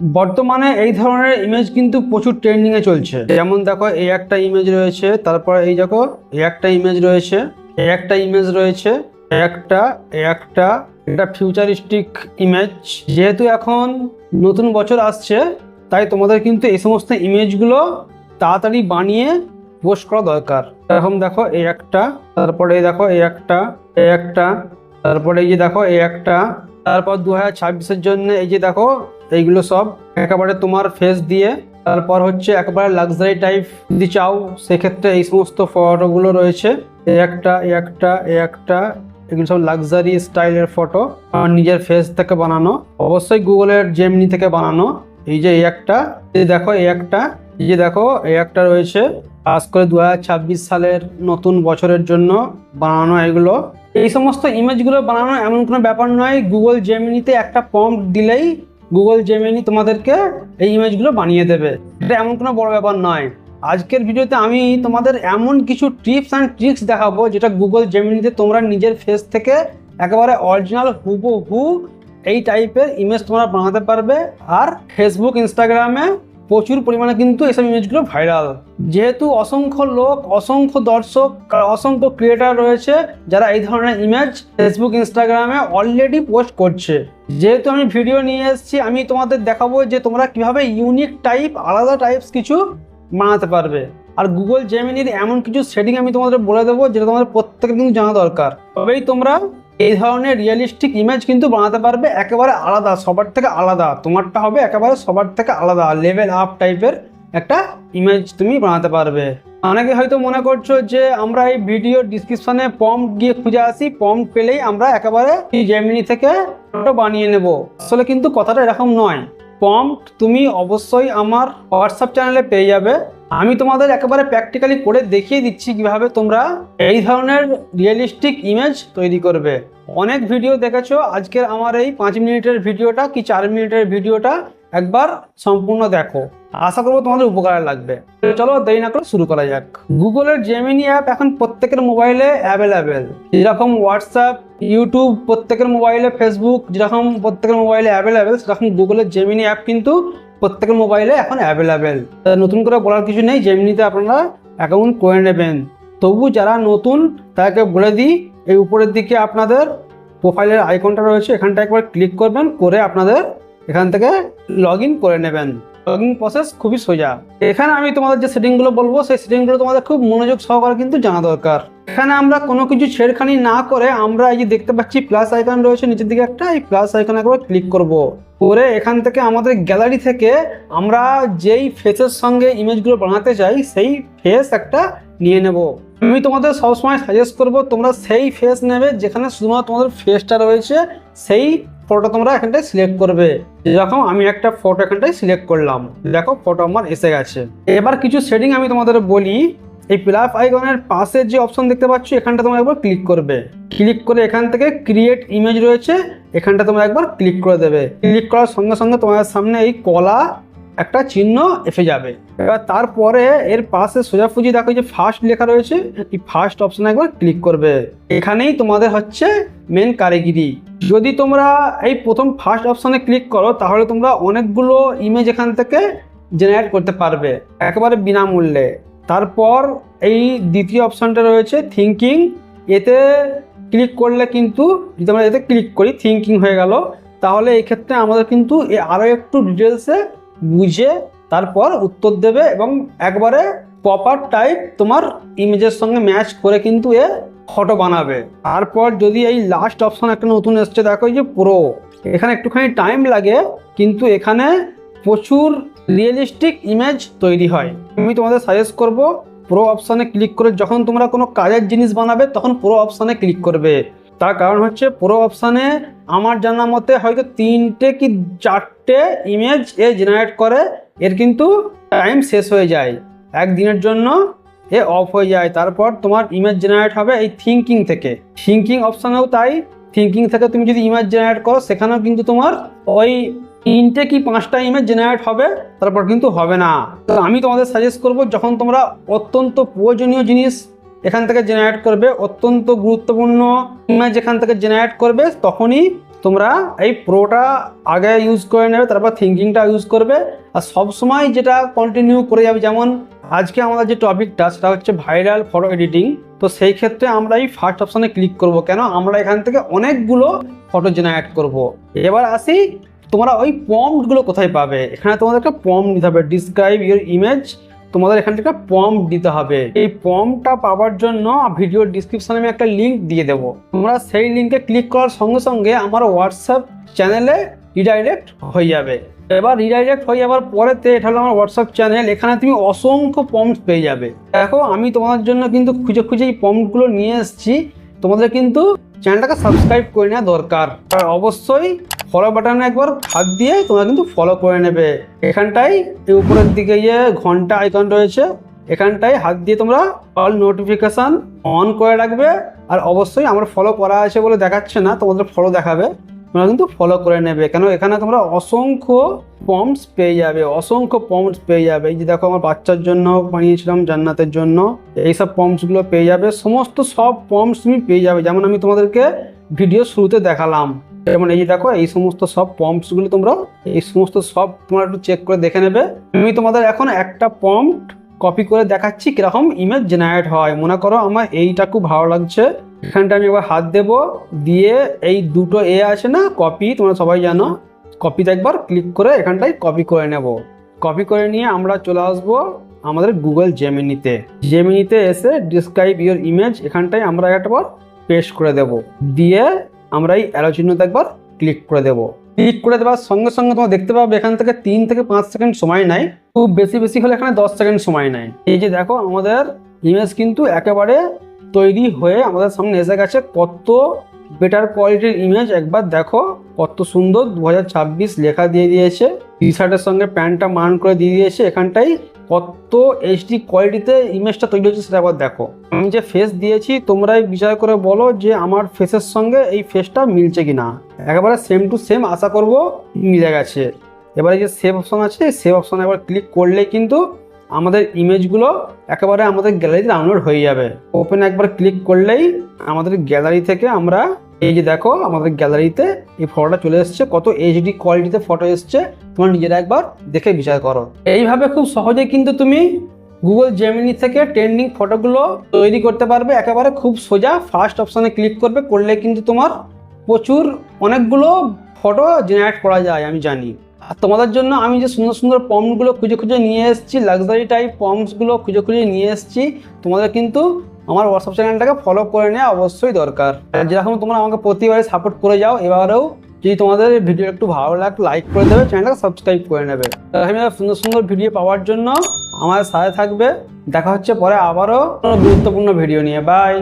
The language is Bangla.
বর্তমানে এই ধরনের ইমেজ কিন্তু প্রচুর ট্রেন্ডিং এ চলছে। যেমন দেখো, এই একটা ইমেজ রয়েছে, তারপর এই দেখো, এই একটা ইমেজ রয়েছে, এই একটা ইমেজ রয়েছে একটা একটা, এটা ফিউচারিস্টিক ইমেজ যেহেতু এখন নতুন বছর আসছে, তাই তোমাদের কিন্তু এই সমস্ত ইমেজগুলো তাড়াতাড়ি বানিয়ে পোস্ট করা দরকার। এরকম দেখো, এই একটা, তারপরে দেখো, এই একটা এই একটা, তারপরে এই যে দেখো, এই একটা তারপর দু হাজার জন্য এই যে দেখো, এইগুলো সব একেবারে তোমার ফেস দিয়ে। তারপর হচ্ছে একেবারে লাক্সারি টাইপ যদি চাও, সেক্ষেত্রে এই সমস্ত ফটোগুলো রয়েছে। এই একটা একটা একটা, এগুলো সব লাক্সারি স্টাইলের ফটো নিজের ফেস থেকে বানানো। অবশ্যই গুগলের জেমনি থেকে বানানো। এই যে এই একটা, এই দেখো, এই একটা, এই যে দেখো, এই একটা রয়েছে। পাস করে দুহাজার ছাব্বিশ সালের নতুন বছরের জন্য বানানো এগুলো। এই সমস্ত ইমেজগুলো বানানো এমন কোনো ব্যাপার নয়। গুগল জেমিনিতে একটা প্রম্পট দিলেই গুগল জেমিনি তোমাদেরকে এই ইমেজগুলো বানিয়ে দেবে। এটা এমন কোনো বড় ব্যাপার নয়। আজকের ভিডিওতে আমি তোমাদের এমন কিছু টিপস অ্যান্ড ট্রিক্স দেখাবো, যেটা গুগল জেমিনিতে তোমরা নিজের ফেস থেকে একেবারে অরিজিনাল হুবহু এই টাইপের ইমেজ তোমরা বানাতে পারবে। আর ফেসবুক ইনস্টাগ্রামে প্রচুর পরিমাণে কিন্তু এসব ইমেজগুলো ভাইরাল যেহেতু অসংখ্য লোক, অসংখ্য দর্শক অসংখ্য ক্রিয়েটার রয়েছে যারা এই ধরনের ইমেজ ফেসবুক ইনস্টাগ্রামে অলরেডি পোস্ট করছে। যেহেতু আমি ভিডিও নিয়ে এসেছি, আমি তোমাদের দেখাবো যে তোমরা কীভাবে ইউনিক টাইপ আলাদা টাইপস কিছু বানাতে পারবে। আর গুগল জেমিনির এমন কিছু সেটিং আমি তোমাদের বলে দেবো যেটা তোমাদের প্রত্যেকের কিন্তু জানা দরকার। তবেই তোমরা এই ধরনের রিয়েলিস্টিক ইমেজ কিন্তু বানাতে পারবে একেবারে আলাদা, সবার থেকে আলাদা। তোমারটা হবে একেবারে সবার থেকে আলাদা লেভেল আপ টাইপের একটা ইমেজ তুমি বানাতে পারবে। অনেকে হয়তো মনে করছ যে আমরা এই ভিডিও ডিসক্রিপশনে পম গিয়ে খুঁজে আসি পম পেলেই আমরা একেবারে জেমিনি থেকে ফটো বানিয়ে নেব। আসলে কিন্তু কথাটা এরকম নয়। পম্পট তুমি অবশ্যই আমার হোয়াটসঅ্যাপ চ্যানেলে পেয়ে যাবে। আমি তোমাদের একেবারে প্র্যাকটিক্যালি করে দেখিয়ে দিচ্ছি কীভাবে তোমরা এই ধরনের রিয়েলিস্টিক ইমেজ তৈরি করবে। অনেক ভিডিও দেখেছ, আজকের আমার এই পাঁচ মিনিটের ভিডিওটা কি চার মিনিটের ভিডিওটা একবার সম্পূর্ণ দেখো। আশা করব তোমাদের উপকারে লাগবে। চলো দেরি না করে শুরু করা যাক। গুগলের জেমিনি অ্যাপ এখন প্রত্যেকের মোবাইলে অ্যাভেলেবেল যেরকম হোয়াটসঅ্যাপ ইউটিউব প্রত্যেকের মোবাইলে ফেসবুক যেরকম প্রত্যেকের মোবাইলে অ্যাভেলেবেল সেরকম গুগলের জেমিনি অ্যাপ কিন্তু প্রত্যেকের মোবাইলে এখন অ্যাভেলেবেল নতুন করে বলার কিছু নেই, যেমনিতে আপনারা অ্যাকাউন্ট করে নেবেন। তবু যারা নতুন তাকে বলে দিই, এই উপরের দিকে আপনাদের প্রোফাইলের আইকনটা রয়েছে, এখানটা একবার ক্লিক করবেন, করে আপনাদের এখান থেকে লগ করে নেবেন। লগ প্রসেস খুবই সোজা। এখানে আমি তোমাদের যে সেটিংগুলো বলব, সেই সেটিংগুলো তোমাদের খুব মনোযোগ সহকারে কিন্তু জানা দরকার। এখানে আমরা কোনো কিছু ছেড়খানি না করে আমরা এই যে দেখতে পাচ্ছি প্লাস আইকন রয়েছে, নিচের দিকে একটা, এই প্লাস আইকন একবার ক্লিক করব। করে এখান থেকে আমাদের গ্যালারি থেকে আমরা যেই ফেসের সঙ্গে ইমেজগুলো বানাতে চাই, সেই ফেস একটা নিয়ে নেব। আমি তোমাদের সবসময় সাজেস্ট করব, তোমরা সেই ফেস নেবে যেখানে শুধুমাত্র তোমাদের ফেসটা রয়েছে, সেই ফটো তোমরা এখানটায় সিলেক্ট করবে। যেরকম আমি একটা ফটো এখানটায় সিলেক্ট করলাম। দেখো ফটো আমার এসে গেছে। এবার কিছু সেটিং আমি তোমাদের বলি। এই প্লাস আইকনের পাশে যে অপশন দেখতে পাচ্ছ, এখানটা তোমরা একবার ক্লিক করবে। ক্লিক করে এখান থেকে ক্রিয়েট ইমেজ রয়েছে, এখানটা তোমরা একবার ক্লিক করে দেবে। ক্লিক করার সঙ্গে সঙ্গে তোমাদের সামনে এই কলা একটা চিহ্ন এসে যাবে। এবার তারপরে এর পাশে সোজাসুজি দেখো যে ফার্স্ট লেখা রয়েছে এই ফার্স্ট অপশনে একবার ক্লিক করবে। এখানেই তোমাদের হচ্ছে মেন কারিগিরি। যদি তোমরা এই প্রথম ফার্স্ট অপশনে ক্লিক করো তাহলে তোমরা অনেকগুলো ইমেজ এখান থেকে জেনারেট করতে পারবে একেবারে বিনামূল্যে। তারপর এই দ্বিতীয় অপশানটা রয়েছে থিঙ্কিং এতে ক্লিক করলে কিন্তু যদি আমরা এতে ক্লিক করি থিঙ্কিং হয়ে গেল তাহলে এই ক্ষেত্রে আমাদের কিন্তু এ আরও একটু ডিটেলসে বুঝে তারপর উত্তর দেবে এবং একবারে প্রপার টাইপ তোমার ইমেজের সঙ্গে ম্যাচ করে কিন্তু এ ফটো বানাবে। তারপর যদি এই লাস্ট অপশন একটা নতুন এসছে, দেখো যে প্রো এখানে একটুখানি টাইম লাগে, কিন্তু এখানে প্রচুর রিয়েলিস্টিক ইমেজ তৈরি হয়। আমি তোমাদের সাজেস্ট করব প্রো অপশানে ক্লিক করে যখন তোমরা কোনো কাজের জিনিস বানাবে, তখন প্রো অপশানে ক্লিক করবে। তার কারণ হচ্ছে প্রো অপশানে আমার জানা মতে হয়তো তিনটে কি চারটে ইমেজ এ জেনারেট করে, এর কিন্তু টাইম শেষ হয়ে যায়। একদিনের জন্য এ অফ হয়ে যায়। তারপর তোমার ইমেজ জেনারেট হবে এই থিঙ্কিং থেকে। থিঙ্কিং অপশানেও তাই। থিঙ্কিং থেকে তুমি যদি ইমেজ জেনারেট করো, সেখানেও কিন্তু তোমার ওই তিনটে কি পাঁচটা ইমেজ জেনারেট হবে, তারপর কিন্তু হবে না। তো আমি তোমাদের সাজেস্ট করব, যখন তোমরা অত্যন্ত প্রয়োজনীয় জিনিস এখান থেকে জেনারেট করবে অত্যন্ত গুরুত্বপূর্ণ। ইমেজ এখান থেকে জেনারেট করবে, তখনই তোমরা এই প্রোটা আগে ইউজ করে নেবে, তারপর থিঙ্কিংটা ইউজ করবে। আর সব সময় যেটা কন্টিনিউ করে যাবে, যেমন আজকে আমাদের যে টপিকটা সেটা হচ্ছে ভাইরাল ফটো এডিটিং তো সেই ক্ষেত্রে আমরা এই ফার্স্ট অপশনে ক্লিক করব। কেন? আমরা এখান থেকে অনেকগুলো ফটো জেনারেট করব। এবার আসি, তোমরা ওই পম্পগুলো কোথায় পাবে? এখানে তোমাদেরকে পম্প নিতে হবে। ডিসক্রাইব ইউর ইমেজ তোমাদের এখান থেকে পম্প দিতে হবে। এই পম্পটা পাওয়ার জন্য ভিডিও ডিসক্রিপশনে আমি একটা লিঙ্ক দিয়ে দেবো। তোমরা সেই লিঙ্কে ক্লিক করার সঙ্গে সঙ্গে আমার হোয়াটসঅ্যাপ চ্যানেলে রিডাইরেক্ট হয়ে যাবে। এবার রিডাইরেক্ট হয়ে যাওয়ার পরেতে এটা হলো আমার হোয়াটসঅ্যাপ চ্যানেল এখানে তুমি অসংখ্য পম্পস পেয়ে যাবে। দেখো, আমি তোমাদের জন্য কিন্তু খুঁজে খুঁজে এই পম্পগুলো নিয়ে এসেছি। তোমাদের কিন্তু চ্যানেলটাকে সাবস্ক্রাইব করে নেওয়া দরকার। আর অবশ্যই ফলো বাটনে একবার হাত দিয়ে তোমরা কিন্তু ফলো করে নেবে। এখানটায় উপরের দিকে যে ঘণ্টা আইকন রয়েছে, এখানটায় হাত দিয়ে তোমরা অল নোটিফিকেশান অন করে রাখবে। আর অবশ্যই আমার ফলো করা আছে বলে দেখাচ্ছে না, তোমাদের ফলো দেখাবে। তোমরা কিন্তু ফলো করে নেবে। কেন এখানে তোমরা অসংখ্য পম্পস পেয়ে যাবে, অসংখ্য পম্পস পেয়ে যাবে। এই যে দেখো আমার বাচ্চার জন্য বানিয়েছিলাম, জান্নাতের জন্য। এইসব পম্পসগুলো পেয়ে যাবে। সমস্ত সব পম্পস তুমি পেয়ে যাবে। যেমন আমি তোমাদেরকে ভিডিও শুরুতে দেখালাম। যেমন এই যে দেখো, এই সমস্ত সব পম্পসগুলো তোমরা, এই সমস্ত সব তোমরা একটু চেক করে দেখে নেবে। আমি তোমাদের এখন একটা পম্প কপি করে দেখাচ্ছি কীরকম ইমেজ জেনারেট হয়। মনে করো আমার এইটা খুব ভালো লাগছে। এখানটা আমি একবার হাত দেব, দিয়ে এই দুটো এ আছে না কপি তোমরা সবাই জানো। কপিতে একবার ক্লিক করে এখানটায় কপি করে নেব। কপি করে নিয়ে আমরা চলে আসব আমাদের গুগল জেমিনিতে জেমিনিতে এসে ডিসক্রাইব ইউর ইমেজ এখানটায় আমরা একবার পেস্ট করে দেব। দিয়ে আমরা এই অ্যারো চিহ্নতে একবার ক্লিক করে দেব। ক্লিক করে দেওয়ার সঙ্গে সঙ্গে তোমরা দেখতে পাবে এখান থেকে তিন থেকে পাঁচ সেকেন্ড সময় নেয়। খুব বেশি বেশি হলে এখানে দশ সেকেন্ড সময় নেয়। এই যে দেখো আমাদের ইমেজ কিন্তু একেবারে তৈরি হয়ে আমাদের সামনে এসে গেছে। কত বেটার কোয়ালিটির ইমেজ একবার দেখো। কত সুন্দর দু হাজার ছাব্বিশ লেখা দিয়ে দিয়েছে। টি শার্টের সঙ্গে প্যান্টটা মান করে দিয়ে দিয়েছে। এখানটাই কত এইচডি কোয়ালিটিতে ইমেজটা তৈরি হচ্ছে সেটা একবার দেখো। আমি যে ফেস দিয়েছি, তোমরাই বিচার করে বলো যে আমার ফেসের সঙ্গে এই ফেসটা মিলছে কি না একেবারে সেম টু সেম আশা করব মিলে গেছে। এবারে যে সেভ অপশন আছে সেভ অপশনে একবার ক্লিক করলেই কিন্তু আমাদের ইমেজগুলো একেবারে আমাদের গ্যালারিতে ডাউনলোড হয়ে যাবে। ওপেন একবার ক্লিক করলেই আমাদের গ্যালারি থেকে আমরা এই যে দেখো, আমাদের গ্যালারিতে এই ফটোটা চলে এসছে। কত এইচডি কোয়ালিটিতে ফটো এসছে। তোমরা নিজেরা একবার দেখে বিচার করো। এইভাবে খুব সহজে কিন্তু তুমি গুগল জেমিনি থেকে ট্রেন্ডিং ফটোগুলো তৈরি করতে পারবে। একেবারে খুব সোজা ফার্স্ট অপশানে ক্লিক করবে। করলে কিন্তু তোমার প্রচুর অনেকগুলো ফটো জেনারেট করা যায়, আমি জানি। আর তোমাদের জন্য আমি যে সুন্দর সুন্দর পম্পগুলো খুঁজে খুঁজে নিয়ে এসেছি লাক্সারি টাইপ পম্পসগুলো খুঁজে খুঁজে নিয়ে এসেছি, তোমাদের কিন্তু আমার হোয়াটসঅ্যাপ চ্যানেলটাকে ফলো করে নেওয়া অবশ্যই দরকার। যেরকম তোমরা আমাকে প্রতিবারে সাপোর্ট করে যাও, এবারেও যদি তোমাদের ভিডিও একটু ভালো লাগে লাইক করে দেবে চ্যানেলটাকে সাবস্ক্রাইব করে নেবে। আমি সুন্দর সুন্দর ভিডিও পাওয়ার জন্য আমার সাথে থাকবে। দেখা হচ্ছে পরে আবারও গুরুত্বপূর্ণ ভিডিও নিয়ে। বাই